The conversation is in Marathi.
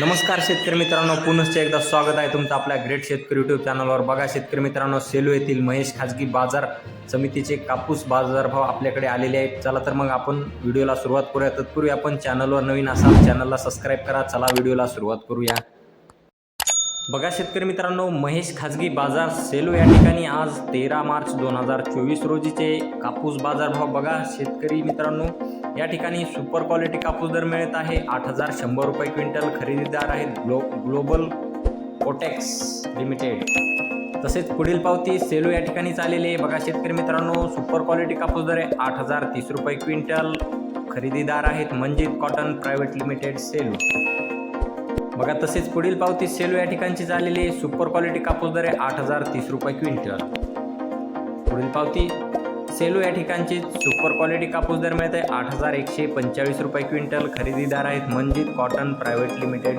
नमस्कार शेतकरी मित्रांनो पुनश्च एकदा स्वागत आहे तुमचं आपल्या ग्रेट शेतकरी यूट्यूब चॅनलवर बघा शेतकरी मित्रांनो सेलू येथील महेश खाजगी बाजार समितीचे कापूस बाजारभाव आपल्याकडे आलेले आहेत. चला तर मग आपण व्हिडिओला सुरुवात करूया. तत्पूर्वी आपण चॅनलवर नवीन असाल चॅनलला सबस्क्राईब करा. चला व्हिडिओला सुरुवात करूया. बघा शेतकरी मित्रांनो महेश खाजगी बाजार सेलू या ठिकाणी आज तेरा मार्च दोन हजार चोवीस रोजीचे कापूस बाजारभाव बघा. शेतकरी मित्रांनो या ठिकाणी सुपर क्वालिटी कापूस दर मिळत आहे. आठ हजार शंभर रुपये क्विंटल खरेदीदार आहेत ग्लो ग्लोबल कोटेक्स लिमिटेड. तसेच पुढील पावती सेलू या ठिकाणी चाललेली आहे. बघा शेतकरी मित्रांनो सुपर क्वालिटी कापूस दर आहे. आठ हजार तीस रुपये क्विंटल खरेदीदार आहेत. Manjit cotton private limited Selu. बघा तसेच पुढील पावती सेलू या ठिकाणची झालेली आहे. सुपर क्वालिटी कापूस दर आहे आठ हजार तीस रुपये क्विंटल. पुढील पावती सेलू या ठिकाणची सुपर क्वालिटी कापूस दर मिळत आहे आठ हजार एकशे पंचेचाळीस रुपये क्विंटल. खरेदीदार आहेत मंजित कॉटन प्रायव्हेट लिमिटेड.